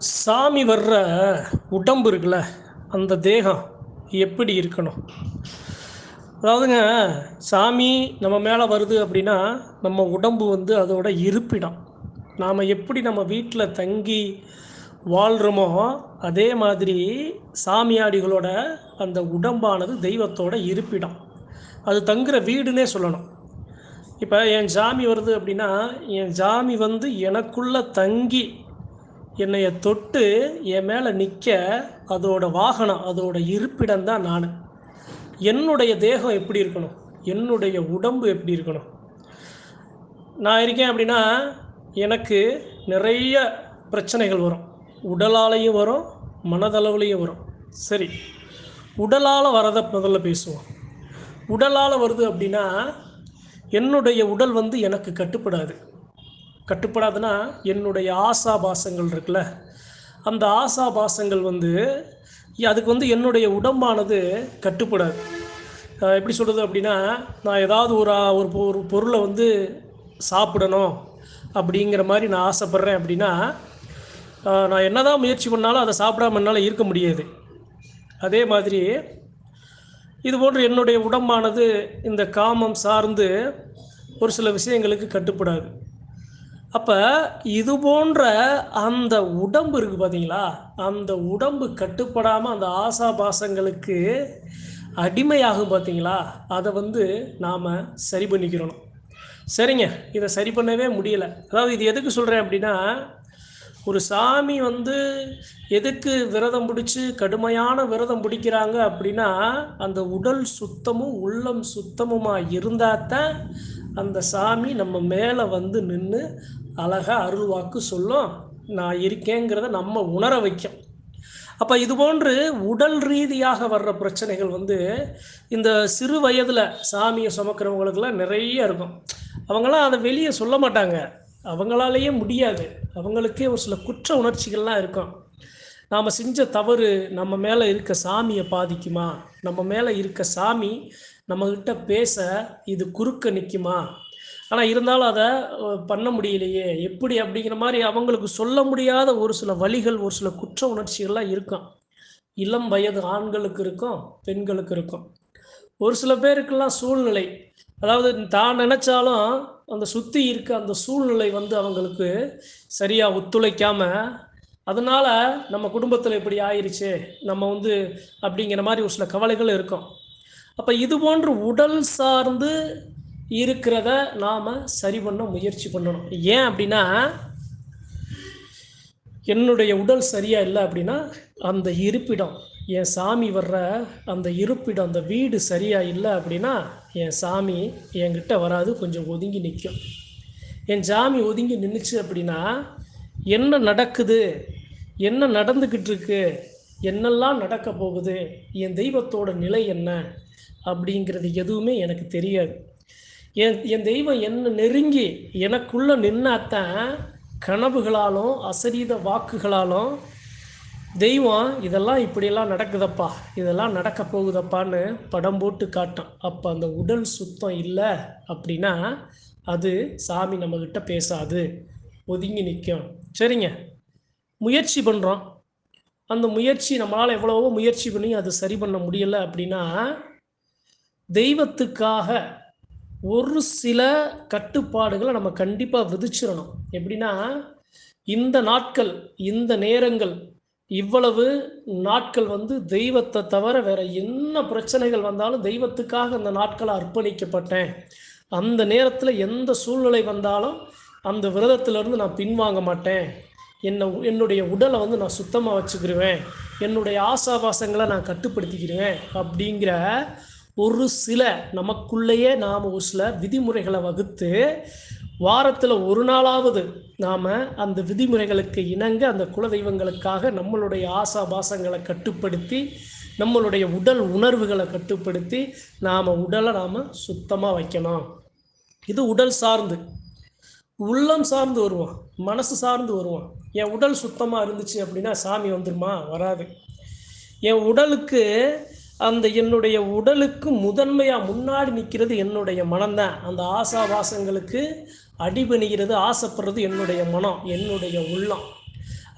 சாமி வர்ற உடம்பு இருக்குல்ல அந்த தேகம் எப்படி இருக்கணும்? அதாவதுங்க சாமி நம்ம மேலே வருது அப்படின்னா நம்ம உடம்பு வந்து அதோட இருப்பிடம். நாம் எப்படி நம்ம வீட்டில் தங்கி வாழ்கிறோமோ அதே மாதிரி சாமியாடிகளோட அந்த உடம்பானது தெய்வத்தோட இருப்பிடம். அது தங்குற வீடுன்னே சொல்லணும். இப்போ என் சாமி வருது அப்படின்னா என் சாமி வந்து எனக்குள்ளே தங்கி என்னைய தொட்டு என் மேலே நிற்க அதோட வாகனம் அதோட இருப்பிடம் தான் நான். என்னுடைய தேகம் எப்படி இருக்கணும்? என்னுடைய உடம்பு எப்படி இருக்கணும்? நான் இருக்கேன் அப்படின்னா எனக்கு நிறைய பிரச்சனைகள் வரும். உடலாலையும் வரும் மனதளவுலையும் வரும். சரி உடலால் வரதை முதல்ல பேசுவோம். உடலால் வருது அப்படின்னா என்னுடைய உடல் வந்து எனக்கு கட்டுப்படாது. கட்டுப்படாதுன்னா என்னுடைய ஆசாபாசங்கள் இருக்குல்ல? அந்த ஆசாபாசங்கள் வந்து அதுக்கு வந்து என்னுடைய உடம்பானது கட்டுப்படாது. எப்படி சொல்கிறது அப்படின்னா நான் ஏதாவது ஒரு ஒரு பொ- ஒரு பொருளை வந்து சாப்பிடணும் அப்படிங்கிற மாதிரி நான் ஆசைப்பட்றேன் அப்படின்னா நான் நான் என்னதான் முயற்சி பண்ணாலும் அதை சாப்பிடாம என்னால் இருக்க முடியாது. அதே மாதிரி இது போன்று என்னுடைய உடம்பானது இந்த காமம் சார்ந்து ஒரு சில விஷயங்களுக்கு கட்டுப்படாது. அப்போ இது போன்ற அந்த உடம்பு இருக்குது பார்த்தீங்களா அந்த உடம்பு கட்டுப்படாமல் அந்த ஆசாபாசங்களுக்கு அடிமையாகும் பார்த்தீங்களா அதை வந்து நாம் சரி பண்ணிக்கிறணும். சரிங்க. இதை சரி பண்ணவே முடியலை. அதாவது இது எதுக்கு சொல்கிறேன் அப்படின்னா ஒரு சாமி வந்து எதுக்கு விரதம் பிடிச்சி கடுமையான விரதம் பிடிக்கிறாங்க அப்படின்னா அந்த உடல் சுத்தமும் உள்ளம் சுத்தமுமாக இருந்தால் தான் அந்த சாமி நம்ம மேலே வந்து நின்று அழகாக அருள்வாக்கு சொல்லும். நான் இருக்கேங்கிறத நம்ம உணர வைக்கும். அப்போ இது போன்று உடல் ரீதியாக வர்ற பிரச்சனைகள் வந்து இந்த சிறு வயதில் சாமியை சுமக்கிறவங்களுக்கெல்லாம் நிறைய இருக்கும். அவங்களாம் அதை வெளியே சொல்ல மாட்டாங்க. அவங்களாலேயே முடியாது. அவங்களுக்கே ஒரு சில குற்ற உணர்ச்சிகள்லாம் இருக்கும். நாம் செஞ்ச தவறு நம்ம மேலே இருக்க சாமியை பாதிக்குமா? நம்ம மேலே இருக்க சாமி நம்மக்கிட்ட பேச இது குறுக்க நிற்குமா ஆனால் இருந்தாலும் அதை பண்ண முடியலையே. எப்படி அப்படிங்கிற மாதிரி அவங்களுக்கு சொல்ல முடியாத ஒரு சில வழிகள் ஒரு சில குற்ற உணர்ச்சிகள்லாம் இருக்கும். இளம் வயது ஆண்களுக்கு இருக்கும் பெண்களுக்கு இருக்கும். ஒரு சில பேருக்கெல்லாம் சூழ்நிலை அதாவது தான் நினச்சாலும் அந்த சுற்றி இருக்க அந்த சூழ்நிலை வந்து அவங்களுக்கு சரியாக ஒத்துழைக்காம அதனால் நம்ம குடும்பத்தில் இப்படி ஆயிருச்சு நம்ம வந்து அப்படிங்கிற மாதிரி ஒரு சில கவலைகள் இருக்கும். அப்போ இது போன்று உடல் சார்ந்து இருக்கிறத நாம் சரி பண்ண முயற்சி பண்ணணும். ஏன் அப்படின்னா என்னுடைய உடல் சரியாக இல்லை அப்படின்னா அந்த இருப்பிடம் என் சாமி வர்ற அந்த இருப்பிடம் அந்த வீடு சரியாக இல்லை அப்படின்னா என் சாமி என்கிட்ட வராது கொஞ்சம் ஒதுங்கி நிற்கும் என் சாமி ஒதுங்கி நின்றுச்சு அப்படின்னா என்ன நடக்குது? என்ன நடந்துக்கிட்டு இருக்கு? என்னெல்லாம் நடக்க போகுது? என் தெய்வத்தோட நிலை என்ன? அப்படிங்கிறது எதுவுமே எனக்கு தெரியாது. என் என் தெய்வம் என்ன நெருங்கி எனக்குள்ளே நின்னாத்தான் கனவுகளாலும் அசரீத வாக்குகளாலும் தெய்வம் இதெல்லாம் இப்படியெல்லாம் நடக்குதப்பா இதெல்லாம் நடக்க போகுதப்பான்னு படம் போட்டு காட்டும் அப்போ அந்த உடல் சுத்தம் இல்லை அப்படின்னா அது சாமி நம்மக்கிட்ட பேசாது. ஒதுங்கி நிற்கும். சரிங்க. முயற்சி பண்ணுறோம் அந்த முயற்சி நம்மளால் எவ்வளவோ முயற்சி பண்ணி அது சரி பண்ண முடியலை அப்படின்னா தெய்வத்துக்காக ஒரு சில கட்டுப்பாடுகளை நம்ம கண்டிப்பாக விதிச்சிடணும். எப்படின்னா இந்த நாட்கள் இந்த நேரங்கள் இவ்வளவு நாட்கள் வந்து தெய்வத்தை தவிர வேற என்ன பிரச்சனைகள் வந்தாலும் தெய்வத்துக்காக அந்த நாட்களை அர்ப்பணிக்கப்பட்டேன். அந்த நேரத்தில் எந்த சூழ்நிலை வந்தாலும் அந்த விரதத்திலிருந்து நான் பின்வாங்க மாட்டேன். என்னை என்னுடைய உடலை வந்து நான் சுத்தமாக வச்சுக்கிடுவேன் என்னுடைய ஆசாபாசங்களை நான் கட்டுப்படுத்திக்கிடுவேன் அப்படிங்கிற ஒரு சில நமக்குள்ளேயே நாம் ஒரு சில விதிமுறைகளை வகுத்து வாரத்தில் ஒரு நாளாவது நாம் அந்த விதிமுறைகளுக்கு இணங்க அந்த குலதெய்வங்களுக்காக நம்மளுடைய ஆசாபாசங்களை கட்டுப்படுத்தி நம்மளுடைய உடல் உணர்வுகளை கட்டுப்படுத்தி நாம் உடலை நாம் சுத்தமாக வைக்கணும். இது உடல் சார்ந்து. உள்ளம் சார்ந்து வருவோம் மனசு சார்ந்து வருவோம் என் உடல் சுத்தமாக இருந்துச்சு அப்படின்னா சாமி வந்துருமா? வராது. என் உடலுக்கு அந்த என்னுடைய உடலுக்கு முதன்மையாக முன்னாடி நிற்கிறது என்னுடைய மனம்தான் அந்த ஆசாபாசங்களுக்கு அடிபணிகிறது ஆசைப்படுறது என்னுடைய மனம் என்னுடைய உள்ளம்.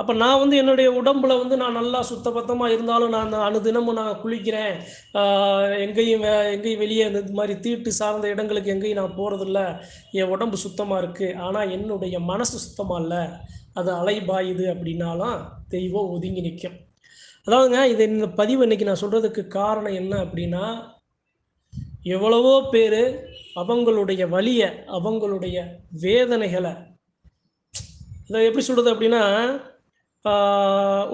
அப்போ நான் வந்து என்னுடைய உடம்புல வந்து நான் நல்லா சுத்தபத்தமாக இருந்தாலும் நான் அனுதினமும் நான் குளிக்கிறேன். எங்கேயும் வே எங்கேயும் வெளியே இந்த மாதிரி தீட்டு சார்ந்த இடங்களுக்கு எங்கேயும் நான் போகிறதில்ல என் உடம்பு சுத்தமாக இருக்குது ஆனால் என்னுடைய மனசு சுத்தமாக இல்லை. அது அலைபாயுது அப்படின்னாலும் தெய்வம் ஒதுங்கி நிற்கும் அதாவதுங்க இது இந்த பதிவு இன்னைக்கு நான் சொல்கிறதுக்கு காரணம் என்ன அப்படின்னா எவ்வளவோ பேர் அவங்களுடைய வலியை அவங்களுடைய வேதனைகளை இதை எப்படி சொல்கிறது அப்படின்னா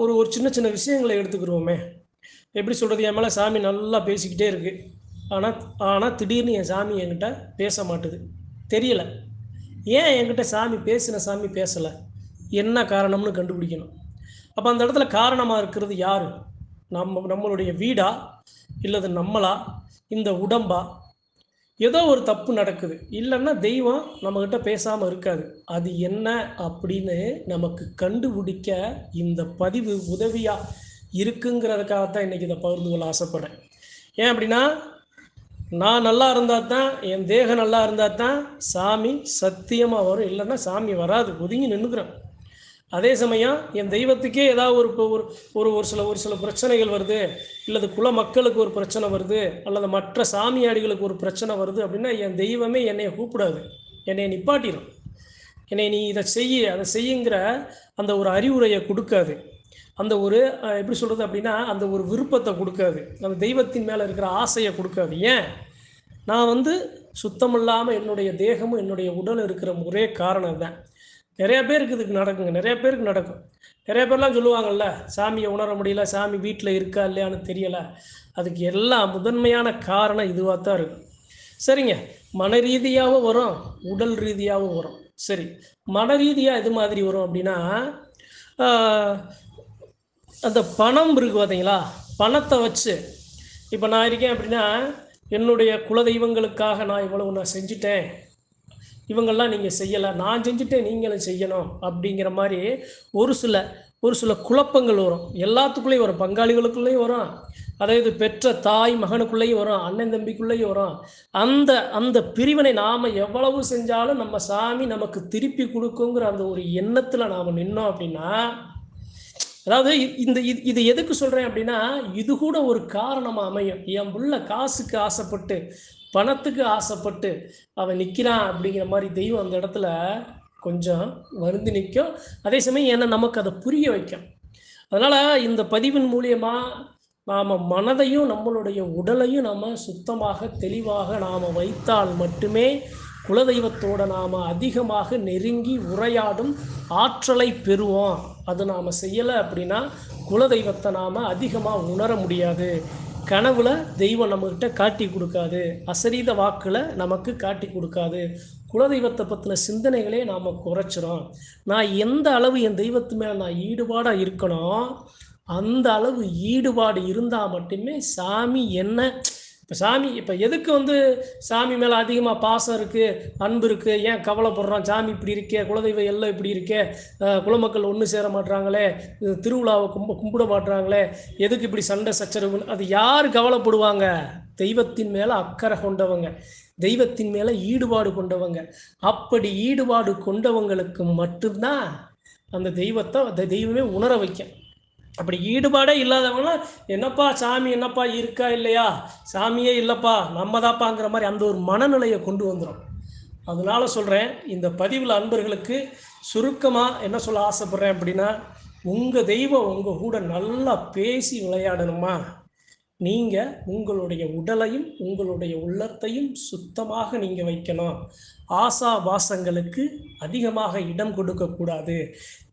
ஒரு ஒரு சின்ன சின்ன விஷயங்களை எடுத்துக்கிருவோமே. எப்படி சொல்கிறது என் மேலே சாமி நல்லா பேசிக்கிட்டே இருக்கு. ஆனால் ஆனால் திடீர்னு என் சாமி என்கிட்ட பேச மாட்டுது. தெரியல. ஏன் என்கிட்ட சாமி பேசின சாமி பேசலை? என்ன காரணம்னு கண்டுபிடிக்கணும். அப்போ அந்த இடத்துல காரணமாக இருக்கிறது யார்? நம்ம நம்மளுடைய வீடா? இல்லது நம்மளா? இந்த உடம்பா? ஏதோ ஒரு தப்பு நடக்குது. இல்லைன்னா தெய்வம் நம்மக்கிட்ட பேசாமல் இருக்காது. அது என்ன அப்படின்னு நமக்கு கண்டுபிடிக்க இந்த பதிவு உதவியாக இருக்குங்கிறதுக்காக தான் இன்றைக்கி இதை பகிர்ந்து கொள்ள ஆசைப்பட்றேன். ஏன் அப்படின்னா நான் நல்லா இருந்தால் தான் என் தேகம் நல்லா இருந்தால் தான் சாமி சத்தியமாக வரும். இல்லைன்னா சாமி வராது. ஒதுங்கி நின்றுக்கிறேன் அதே சமயம் என் தெய்வத்துக்கே ஏதாவது ஒரு இப்போ ஒரு ஒரு ஒரு சில ஒரு சில பிரச்சனைகள் வருது இல்லது குல மக்களுக்கு ஒரு பிரச்சனை வருது அல்லது மற்ற சாமியாடிகளுக்கு ஒரு பிரச்சனை வருது அப்படின்னா என் தெய்வமே என்னை கூப்பிடாது. என்னை நிப்பாட்டிடும் என்னை நீ இதை செய்ய அதை செய்யுங்கிற அந்த ஒரு அறிவுரையை கொடுக்காது. அந்த ஒரு எப்படி சொல்கிறது அப்படின்னா அந்த ஒரு விருப்பத்தை கொடுக்காது. அந்த தெய்வத்தின் மேலே இருக்கிற ஆசையை கொடுக்காது. ஏன்? நான் வந்து சுத்தமில்லாமல் என்னுடைய தேகமும் என்னுடைய உடல் இருக்கிற ஒரே காரணம் தான் நிறைய பேருக்கு இதுக்கு நடக்குங்க நிறைய பேருக்கு நடக்கும். நிறைய பேர்லாம் சொல்லுவாங்கல்ல சாமியை உணர முடியல சாமி வீட்டில் இருக்கா இல்லையான்னு தெரியலை. அதுக்கு எல்லா முதன்மையான காரணம் இதுவாக தான் இருக்கும் சரிங்க மன ரீதியாகவும் வரும் உடல் ரீதியாகவும் வரும். சரி மன ரீதியாக எது மாதிரி வரும் அப்படின்னா அந்த பணம் இருக்கு பார்த்தீங்களா பணத்தை வச்சு இப்போ நான் இருக்கேன் அப்படின்னா என்னுடைய குலதெய்வங்களுக்காக நான் இவ்வளவு நான் செஞ்சுட்டேன். இவங்கெல்லாம் நீங்கள் செய்யலை. நான் செஞ்சுட்டேன் நீங்களும் செய்யணும் அப்படிங்கிற மாதிரி ஒரு சில ஒரு சில குழப்பங்கள் வரும். எல்லாத்துக்குள்ளேயும் வரும். பங்காளிகளுக்குள்ளேயும் வரும். அதாவது பெற்ற தாய் மகனுக்குள்ளேயும் வரும். அண்ணன் தம்பிக்குள்ளேயும் வரும். அந்த அந்த பிரிவினை நாம் எவ்வளவு செஞ்சாலும் நம்ம சாமி நமக்கு திருப்பி கொடுக்குங்கிற அந்த ஒரு எண்ணத்தில் நாம் நின்னோம் அப்படின்னா அதாவது இந்த இது இது எதுக்கு சொல்கிறேன் அப்படின்னா இது கூட ஒரு காரணமாக அமையும். என் புள்ள காசுக்கு ஆசைப்பட்டு பணத்துக்கு ஆசைப்பட்டு அவன் நிற்கிறான் அப்படிங்கிற மாதிரி தெய்வம் அந்த இடத்துல கொஞ்சம் வருந்து நிற்கும் அதே சமயம் ஏன்னா நமக்கு அதை புரிய வைக்கும். அதனால் இந்த பதிவின் மூலியமாக நாம் மனதையும் நம்மளுடைய உடலையும் நம்ம சுத்தமாக தெளிவாக நாம் வைத்தால் மட்டுமே குலதெய்வத்தோட நாம் அதிகமாக நெருங்கி உரையாடும் ஆற்றலை பெறுவோம். அது நாம் செய்யலை அப்படின்னா குலதெய்வத்தை நாம் அதிகமாக உணர முடியாது. கனவுல தெய்வம் நம்மக்கிட்ட காட்டி கொடுக்காது. அசரீத வாக்கில் நமக்கு காட்டி கொடுக்காது. குலதெய்வத்தை பற்றின சிந்தனைகளே நாம் குறைச்சிரும். நான் எந்த அளவு என் தெய்வத்து மேலே நான் ஈடுபாடாக இருக்கணும் அந்த அளவு ஈடுபாடு இருந்தால் மட்டுமே சாமி என்ன இப்போ சாமி இப்போ எதுக்கு வந்து சாமி மேலே அதிகமாக பாசம் இருக்குது அன்பு இருக்குது ஏன் கவலைப்படுறோம் சாமி இப்படி இருக்கே குலதெய்வ எல்லாம் இப்படி இருக்கே குலமக்கள் ஒன்று சேர மாட்றாங்களே இது திருவிழாவை கும்ப கும்பிட மாட்றாங்களே எதுக்கு இப்படி சண்டை சச்சரவுன்னு? அது யார் கவலைப்படுவாங்க? தெய்வத்தின் மேலே அக்கறை கொண்டவங்க. தெய்வத்தின் மேலே ஈடுபாடு கொண்டவங்க. அப்படி ஈடுபாடு கொண்டவங்களுக்கு மட்டும்தான் அந்த தெய்வத்தை அந்த தெய்வமே உணர வைக்கும். அப்படி ஈடுபாடே இல்லாதவங்களாம் என்னப்பா சாமி என்னப்பா இருக்கா இல்லையா? சாமியே இல்லைப்பா நம்ம தாப்பாங்கிற மாதிரி அந்த ஒரு மனநிலையை கொண்டு வந்துடும் அதனால சொல்கிறேன் இந்த பதிவில் அன்பர்களுக்கு சுருக்கமாக என்ன சொல்ல ஆசைப்பட்றேன் அப்படின்னா உங்கள் தெய்வம் உங்கள் கூட நல்லா பேசி விளையாடணுமா? நீங்கள் உங்களுடைய உடலையும் உங்களுடைய உள்ளத்தையும் சுத்தமாக நீங்கள் வைக்கணும். ஆசா வாசங்களுக்கு அதிகமாக இடம் கொடுக்கக்கூடாது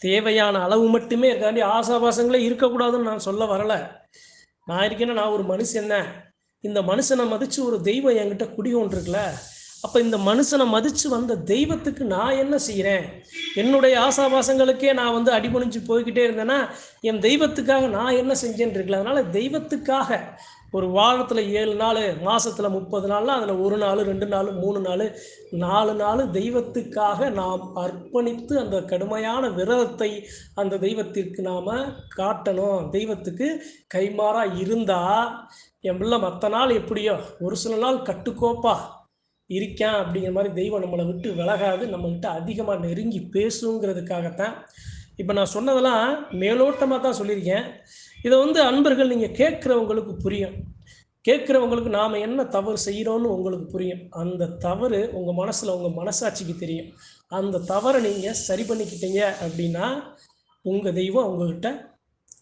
தேவையான அளவு மட்டுமே இருக்காண்டி ஆசா வாசங்களே இருக்கக்கூடாதுன்னு நான் சொல்ல வரலை. நான் இருக்கேன்னா நான் ஒரு மனுஷன் தான் இந்த மனுஷனை மதித்து ஒரு தெய்வம் என்கிட்ட குடிகொண்டிருக்குல அப்போ இந்த மனுஷனை மதித்து வந்த தெய்வத்துக்கு நான் என்ன செய்கிறேன் என்னுடைய ஆசாபாசங்களுக்கே நான் வந்து அடிபணிஞ்சு போய்கிட்டே இருந்தேன்னா என் தெய்வத்துக்காக நான் என்ன செஞ்சேன்னு இருக்கல அதனால் தெய்வத்துக்காக ஒரு வாரத்தில் ஏழு நாள் மாதத்தில் முப்பது நாள்லாம் அதில் ஒரு நாள் ரெண்டு நாள் மூணு நாள் நாலு நாள் தெய்வத்துக்காக நாம் அர்ப்பணித்து அந்த கடுமையான விரதத்தை அந்த தெய்வத்திற்கு நாம் காட்டணும். தெய்வத்துக்கு கைமாறாக இருந்தால் என் பிள்ளை மற்ற நாள் எப்படியோ ஒரு சில நாள் கட்டுக்கோப்பா. இருக்கேன் அப்படிங்கிற மாதிரி தெய்வம் நம்மளை விட்டு விலகாது நம்மகிட்ட அதிகமாக நெருங்கி பேசுங்கிறதுக்காகத்தான். இப்போ நான் சொன்னதெல்லாம் மேலோட்டமாக தான் சொல்லியிருக்கேன். இதை வந்து அன்பர்கள் நீங்கள் கேட்குறவங்களுக்கு புரியும். கேட்குறவங்களுக்கு நாம் என்ன தவறு செய்கிறோன்னு உங்களுக்கு புரியும். அந்த தவறு உங்கள் மனசில் உங்கள் மனசாட்சிக்கு தெரியும். அந்த தவறை நீங்கள் சரி பண்ணிக்கிட்டீங்க அப்படின்னா உங்கள் தெய்வம் உங்கள்கிட்ட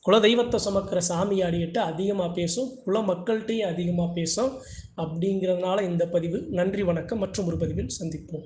குல தெய்வத்தை சுமக்கிற சாமியாடிகிட்ட அதிகமாக பேசும் குல மக்கள்கிட்டையும் அதிகமாக பேசும் அப்படிங்கிறதுனால இந்த பதிவு. நன்றி வணக்கம். மற்றும் ஒரு பதிவில் சந்திப்போம்.